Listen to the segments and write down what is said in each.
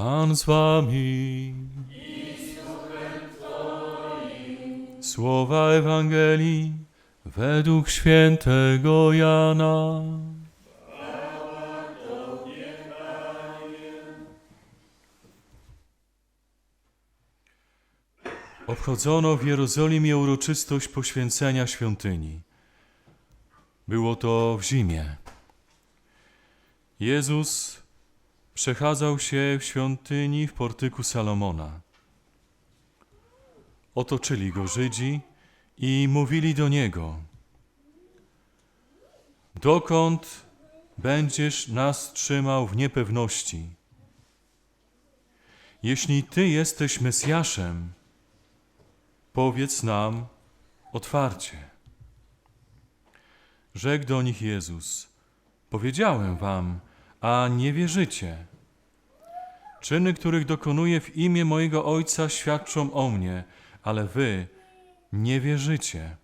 Pan z wami. Słowa Ewangelii według świętego Jana. Obchodzono w Jerozolimie uroczystość poświęcenia świątyni. Było to w zimie. Jezus przechadzał się w świątyni w portyku Salomona. Otoczyli go Żydzi i mówili do niego: Dokąd będziesz nas trzymał w niepewności? Jeśli ty jesteś Mesjaszem, powiedz nam otwarcie. Rzekł do nich Jezus: Powiedziałem wam, a nie wierzycie. Czyny, których dokonuję w imię mojego Ojca, świadczą o mnie, ale wy nie wierzycie,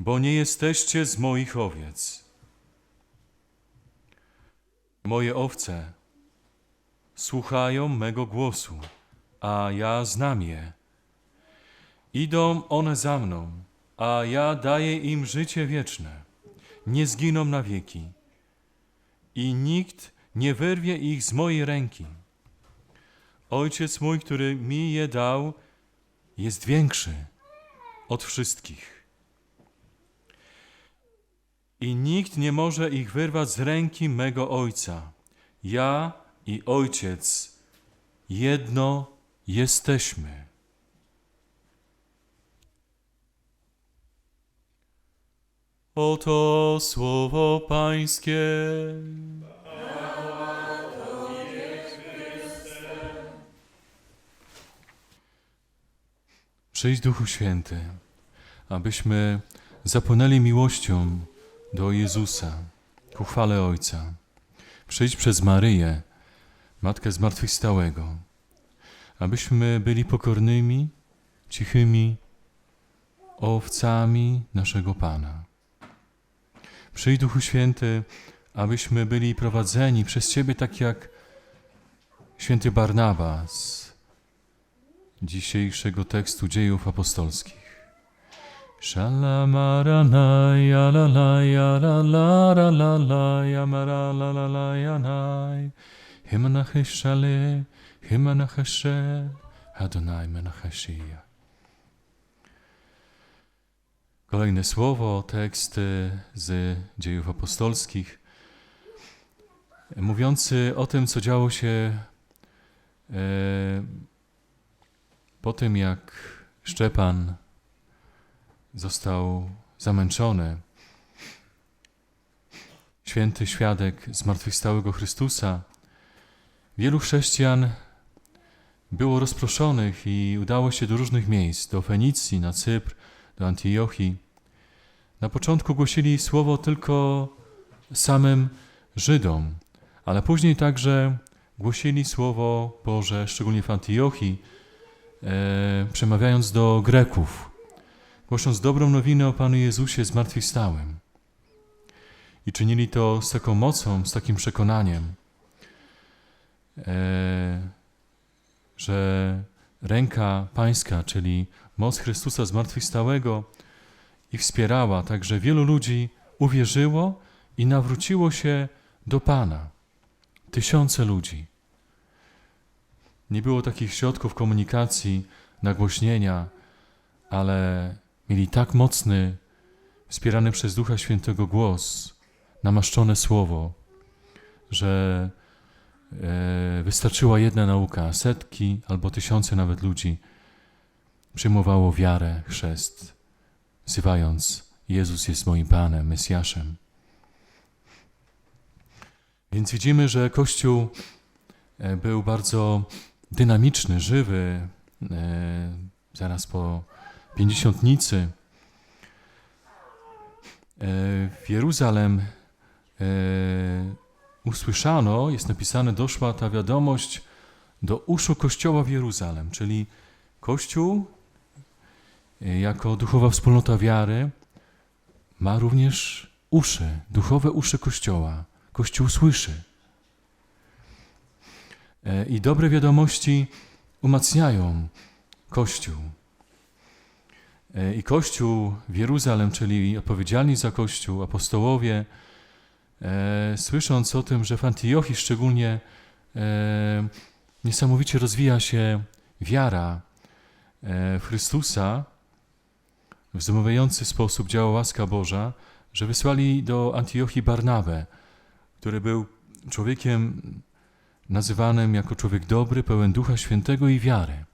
bo nie jesteście z moich owiec. Moje owce słuchają mego głosu, a ja znam je. Idą one za mną, a ja daję im życie wieczne. Nie zginą na wieki i nikt nie wyrwie ich z mojej ręki. Ojciec mój, który mi je dał, jest większy od wszystkich. I nikt nie może ich wyrwać z ręki mego Ojca. Ja i Ojciec jedno jesteśmy. Oto słowo Pańskie. Przyjdź Duchu Święty, abyśmy zapłynęli miłością do Jezusa, ku chwale Ojca. Przyjdź przez Maryję, Matkę Zmartwychwstałego, abyśmy byli pokornymi, cichymi owcami naszego Pana. Przyjdź Duchu Święty, abyśmy byli prowadzeni przez Ciebie tak jak święty Barnaba z dzisiejszego tekstu dziejów apostolskich. Kolejne słowo, tekst y, z dziejów apostolskich, mówiący o tym, co działo się e, po tym, jak Szczepan został zamęczony. Święty świadek zmartwychwstałego Chrystusa. Wielu chrześcijan było rozproszonych i udało się do różnych miejsc, do Fenicji, na Cypr, do Antiochii. Na początku głosili słowo tylko samym Żydom, ale później także głosili słowo Boże, szczególnie w Antiochii, przemawiając do Greków, głosząc dobrą nowinę o Panu Jezusie zmartwychwstałym. I czynili to z taką mocą, z takim przekonaniem, e, że ręka Pańska, czyli moc Chrystusa zmartwychwstałego, ich wspierała, także wielu ludzi uwierzyło i nawróciło się do Pana. Tysiące ludzi. Nie było takich środków komunikacji, nagłośnienia, ale mieli tak mocny, wspierany przez Ducha Świętego głos, namaszczone słowo, że e, wystarczyła jedna nauka, setki albo tysiące nawet ludzi przyjmowało wiarę, chrzest, wzywając Jezus jest moim Panem, Mesjaszem. Więc widzimy, że Kościół e, był bardzo dynamiczny, żywy, e, zaraz po pięćdziesiątnicy. E, w Jeruzalem e, usłyszano, jest napisane, doszła ta wiadomość do uszu Kościoła w Jeruzalem, czyli Kościół jako duchowa wspólnota wiary ma również uszy, duchowe uszy Kościoła. Kościół słyszy. E, I dobre wiadomości umacniają Kościół. E, I Kościół w Jeruzalem, czyli odpowiedzialni za Kościół, apostołowie, e, słysząc o tym, że w Antiochii szczególnie e, niesamowicie rozwija się wiara e, w Chrystusa, w zdumiewający sposób działa łaska Boża, że wysłali do Antiochii Barnabę, który był człowiekiem nazywanym jako człowiek dobry, pełen Ducha Świętego i wiary.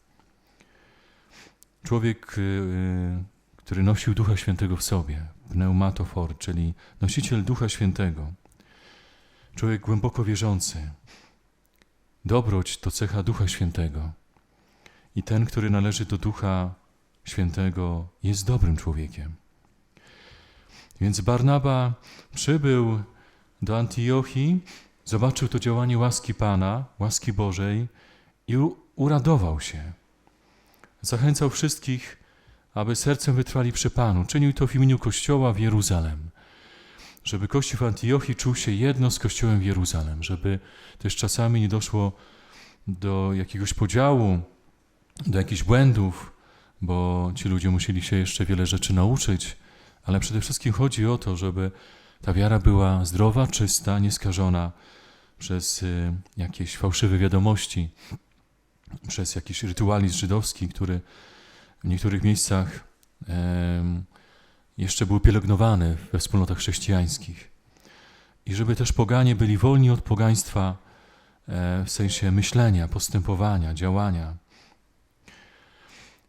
Człowiek, y, y, który nosił Ducha Świętego w sobie, pneumatofor, czyli nosiciel Ducha Świętego. Człowiek głęboko wierzący. Dobroć to cecha Ducha Świętego. I ten, który należy do Ducha Świętego, jest dobrym człowiekiem. Więc Barnaba przybył do Antiochii, zobaczył to działanie łaski Pana, łaski Bożej i uradował się. Zachęcał wszystkich, aby sercem wytrwali przy Panu. Czynił to w imieniu Kościoła w Jeruzalem. Żeby Kościół w Antiochii czuł się jedno z Kościołem w Jeruzalem. Żeby też czasami nie doszło do jakiegoś podziału, do jakichś błędów, bo ci ludzie musieli się jeszcze wiele rzeczy nauczyć, ale przede wszystkim chodzi o to, żeby ta wiara była zdrowa, czysta, nieskażona przez y, jakieś fałszywe wiadomości, przez jakiś rytualizm żydowski, który w niektórych miejscach jeszcze był pielęgnowany we wspólnotach chrześcijańskich. I żeby też poganie byli wolni od pogaństwa e, w sensie myślenia, postępowania, działania.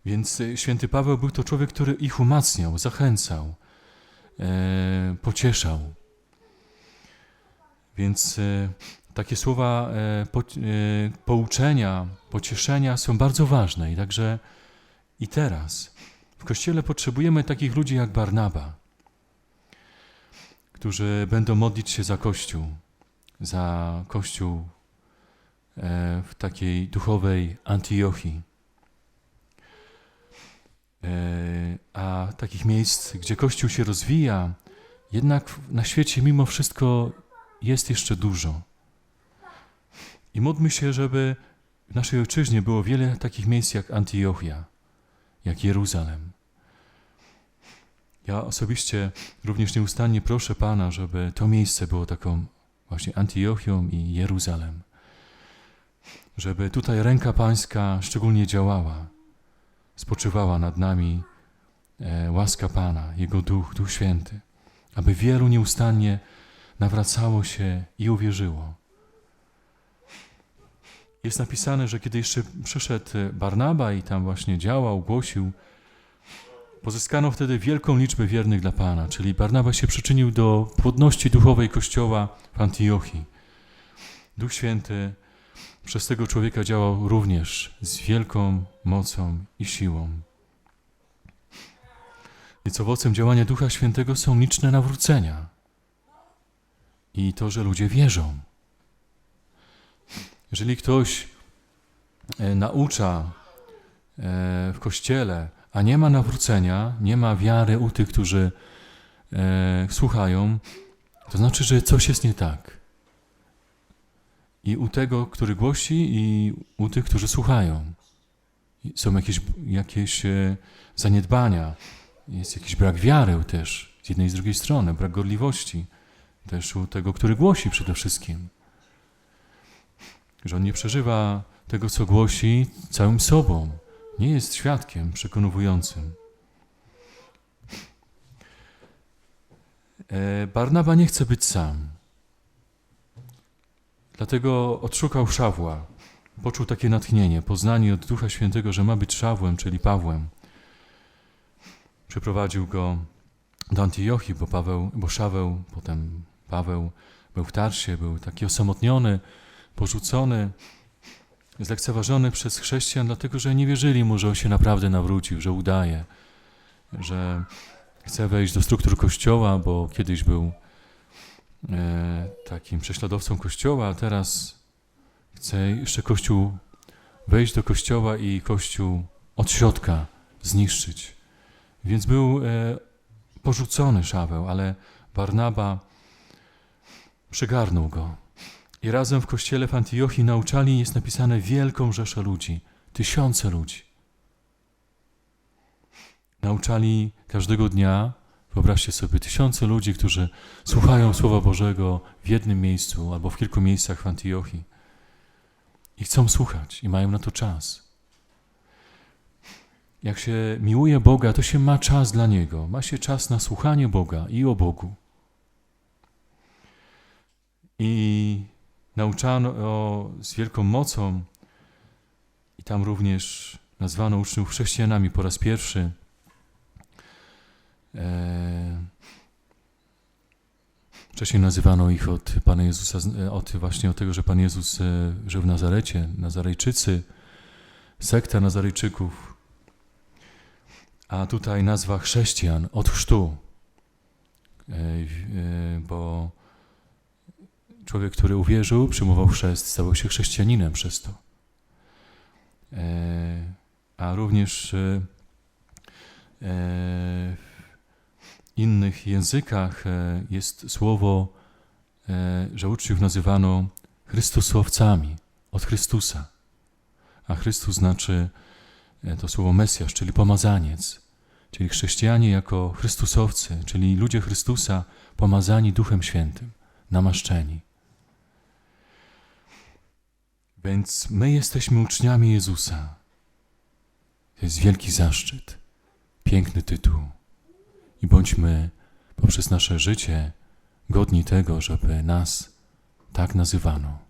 Więc y, święty Paweł był to człowiek, który ich umacniał, zachęcał, pocieszał. Więc e, takie słowa e, po, e, pouczenia, pocieszenia są bardzo ważne i także i teraz w Kościele potrzebujemy takich ludzi jak Barnaba, którzy będą modlić się za Kościół, za Kościół e, w takiej duchowej Antiochii. E, A takich miejsc, gdzie Kościół się rozwija, jednak na świecie mimo wszystko jest jeszcze dużo. I módlmy się, żeby w naszej ojczyźnie było wiele takich miejsc jak Antiochia, jak Jeruzalem. Ja osobiście również nieustannie proszę Pana, żeby to miejsce było taką właśnie Antiochią i Jeruzalem. Żeby tutaj ręka Pańska szczególnie działała, spoczywała nad nami e, łaska Pana, Jego Duch, Duch Święty, aby wielu nieustannie nawracało się i uwierzyło. Jest napisane, że kiedy jeszcze przyszedł Barnaba i tam właśnie działał, głosił, pozyskano wtedy wielką liczbę wiernych dla Pana, czyli Barnaba się przyczynił do płodności duchowej Kościoła w Antiochii. Duch Święty przez tego człowieka działał również z wielką mocą i siłą. Więc owocem działania Ducha Świętego są liczne nawrócenia i to, że ludzie wierzą. Jeżeli ktoś e, naucza e, w kościele, a nie ma nawrócenia, nie ma wiary u tych, którzy e, słuchają, to znaczy, że coś jest nie tak. I u tego, który głosi, i u tych, którzy słuchają. Są jakieś, jakieś e, zaniedbania, jest jakiś brak wiary też z jednej i z drugiej strony, brak gorliwości też u tego, który głosi przede wszystkim. Że on nie przeżywa tego, co głosi całym sobą. Nie jest świadkiem przekonującym. E, Barnaba nie chce być sam. Dlatego odszukał Szawła. Poczuł takie natchnienie, poznanie od Ducha Świętego, że ma być Szawłem, czyli Pawłem. Przeprowadził go do Antiochii, bo Paweł, bo Szaweł, potem Paweł był w Tarsie, był taki osamotniony, porzucony, zlekceważony przez chrześcijan, dlatego że nie wierzyli mu, że on się naprawdę nawrócił, że udaje, że chce wejść do struktur Kościoła, bo kiedyś był takim prześladowcą Kościoła, a teraz chce jeszcze Kościół wejść do Kościoła i Kościół od środka zniszczyć. Więc był e, porzucony Szaweł, ale Barnaba przygarnął go. I razem w kościele w Antiochii nauczali, jest napisane, wielką rzeszę ludzi, tysiące ludzi. Nauczali każdego dnia, wyobraźcie sobie, tysiące ludzi, którzy słuchają Słowa Bożego w jednym miejscu albo w kilku miejscach w Antiochii i chcą słuchać i mają na to czas. Jak się miłuje Boga, to się ma czas dla Niego, ma się czas na słuchanie Boga i o Bogu. I nauczano z wielką mocą, i tam również nazwano uczniów chrześcijanami po raz pierwszy. E, wcześniej nazywano ich od Pana Jezusa, z- od właśnie od tego, że Pan Jezus e, żył w Nazarecie, Nazarejczycy, sekta Nazarejczyków. A tutaj nazwa chrześcijan od chrztu, E, e, bo człowiek, który uwierzył, przyjmował chrzest, stał się chrześcijaninem przez to. E, A również e, e, innych językach e, jest słowo, e, że uczniów nazywano Chrystusowcami, od Chrystusa. A Chrystus znaczy e, to słowo Mesjasz, czyli pomazaniec. Czyli chrześcijanie jako Chrystusowcy, czyli ludzie Chrystusa pomazani Duchem Świętym, namaszczeni. Więc my jesteśmy uczniami Jezusa. To jest wielki zaszczyt, piękny tytuł. I bądźmy poprzez nasze życie godni tego, żeby nas tak nazywano.